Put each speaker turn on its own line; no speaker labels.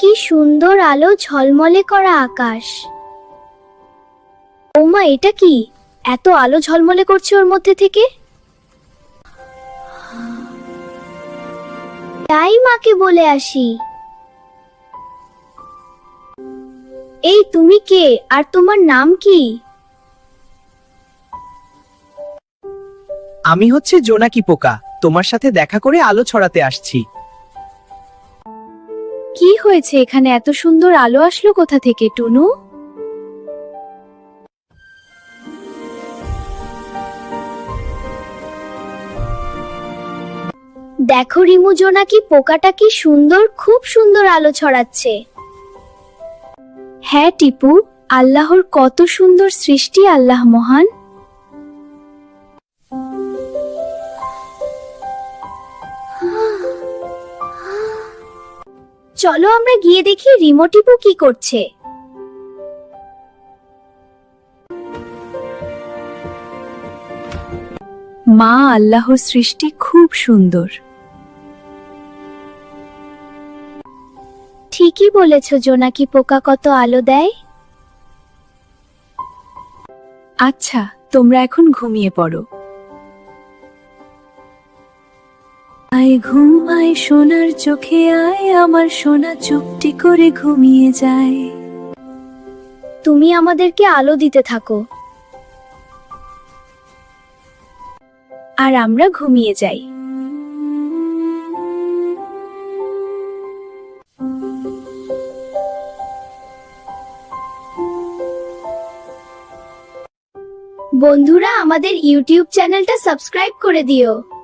কি সুন্দর আলো ঝলমলে করা আকাশ। ওমা, এটা কি? এত আলো ঝলমলে করছে ওর মধ্যে থেকে? তাই মাকে বলে আসি। এই তুমি কে? আর তোমার নাম কি?
আমি হচ্ছে জোনাকি পোকা। তোমার সাথে দেখা করে আলো ছড়াতে আসছি।
কি হয়েছে এখানে? এত সুন্দর আলো আসলো কোথা থেকে, টুনু? দেখো রিমু জোনাকি পোকাটা কি সুন্দর, খুব সুন্দর আলো ছড়াচ্ছে। হ্যাঁ টিপু, আল্লাহর কত সুন্দর সৃষ্টি, আল্লাহ মহান। চলো আমরা গিয়ে দেখি রিমো টিপু কি করছে। মা আল্লাহর সৃষ্টি খুব সুন্দর। ঠিকই বলেছ জোনাকি পোকা কত আলো দেয়? আচ্ছা তোমরা এখন ঘুমিয়ে পড়ো। আয় ঘুম, আয় সোনার চোখে, আয় আমার সোনা চুপটি করে ঘুমিয়ে যায়। তুমি আমাদেরকে আলো দিতে থাকো। আর আমরা ঘুমিয়ে যাই। বন্ধুরা, আমাদের ইউটিউব চ্যানেলটা সাবস্ক্রাইব করে দিও।